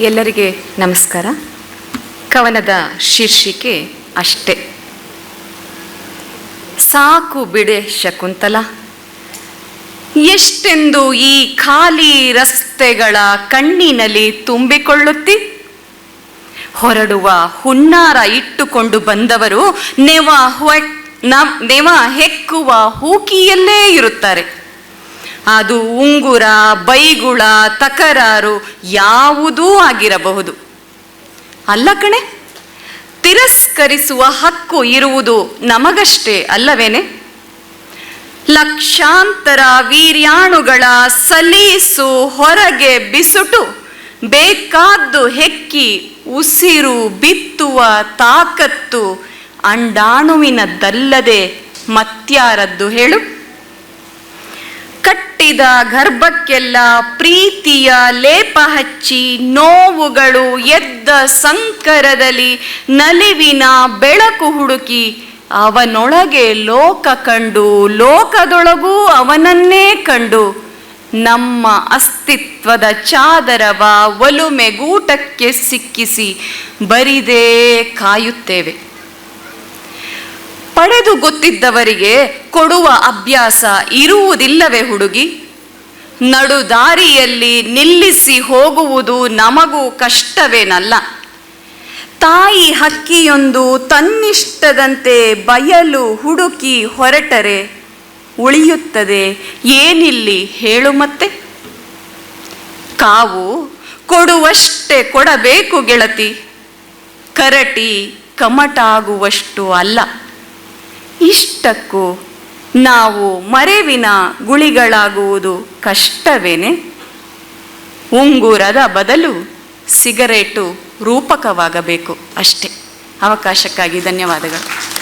ಎಲ್ಲರಿಗೆ ನಮಸ್ಕಾರ. ಕವನದ ಶೀರ್ಷಿಕೆ ಅಷ್ಟೇ. ಸಾಕು ಬಿಡೆ ಶಕುಂತಲ. ಎಷ್ಟೆಂದು ಈ ಖಾಲಿ ರಸ್ತೆಗಳ ಕಣ್ಣಿನಲ್ಲಿ ತುಂಬಿಕೊಳ್ಳುತ್ತಿ. ಹೊರಡುವ ಹುನ್ನಾರ ಇಟ್ಟುಕೊಂಡು ಬಂದವರು ನೆವ ಹೊ- ನೆವ ಹೆಕ್ಕುವ ಹೂಕಿಯಲ್ಲೇ ಇರುತ್ತಾರೆ. ಅದು ಉಂಗುರ, ಬೈಗುಳ, ತಕರಾರು ಯಾವುದೂ ಆಗಿರಬಹುದು. ಅಲ್ಲ ಕಣೆ, ತಿರಸ್ಕರಿಸುವ ಹಕ್ಕು ಇರುವುದು ನಮಗಷ್ಟೇ ಅಲ್ಲವೇನೆ? ಲಕ್ಷಾಂತರ ವೀರ್ಯಾಣುಗಳ ಸಲೀಸು ಹೊರಗೆ ಬಿಸುಟು, ಬೇಕಾದ್ದು ಹೆಕ್ಕಿ ಉಸಿರು ಬಿತ್ತುವ ತಾಕತ್ತು ಅಂಡಾಣುವಿನದ್ದಲ್ಲದೆ ಮತ್ಯಾರದ್ದು ಹೇಳು? ಕಟ್ಟಿದ ಗರ್ಭಕ್ಕೆಲ್ಲ ಪ್ರೀತಿಯ ಲೇಪ ಹಚ್ಚಿ ನೋವುಗಳು ಎದ್ದ ಸಂಕರದಲ್ಲಿ ನಲಿವಿನ ಬೆಳಕು ಹುಡುಕಿ ಅವನೊಳಗೆ ಲೋಕ ಕಂಡು, ಲೋಕದೊಳಗೂ ಅವನನ್ನೇ ಕಂಡು. ನಮ್ಮ ಅಸ್ತಿತ್ವದ ಚಾದರವ ಒಲುಮೆಗೂಟಕ್ಕೆ ಸಿಕ್ಕಿಸಿ, ಬರಿದೇ ಕಾಯುತ್ತೇವೆ. ಪಡೆದು ಗೊತ್ತಿದ್ದವರಿಗೆ ಕೊಡುವ ಅಭ್ಯಾಸ ಇರುವುದಿಲ್ಲವೇ ಹುಡುಗಿ? ನಡು ದಾರಿಯಲ್ಲಿ ನಿಲ್ಲಿಸಿ ಹೋಗುವುದು ನಮಗೂ ಕಷ್ಟವೇನಲ್ಲ. ತಾಯಿ ಹಕ್ಕಿಯೊಂದು ತನ್ನಿಷ್ಟದಂತೆ ಬಯಲು ಹುಡುಕಿ ಹೊರಟರೆ ಉಳಿಯುತ್ತದೆ ಏನಿಲ್ಲಿ ಹೇಳು ಮತ್ತೆ? ಕಾವು ಕೊಡುವಷ್ಟೇ ಕೊಡಬೇಕು ಗೆಳತಿ, ಕರಟಿ ಕಮಟಾಗುವಷ್ಟು ಅಲ್ಲ. ಇಷ್ಟಕ್ಕೂ ನಾವು ಮರೆವಿನ ಗುಳಿಗಳಾಗುವುದು ಕಷ್ಟವೇನೆ? ಉಂಗುರದ ಬದಲು ಸಿಗರೇಟು ರೂಪಕವಾಗಬೇಕು ಅಷ್ಟೇ. ಅವಕಾಶಕ್ಕಾಗಿ ಧನ್ಯವಾದಗಳು.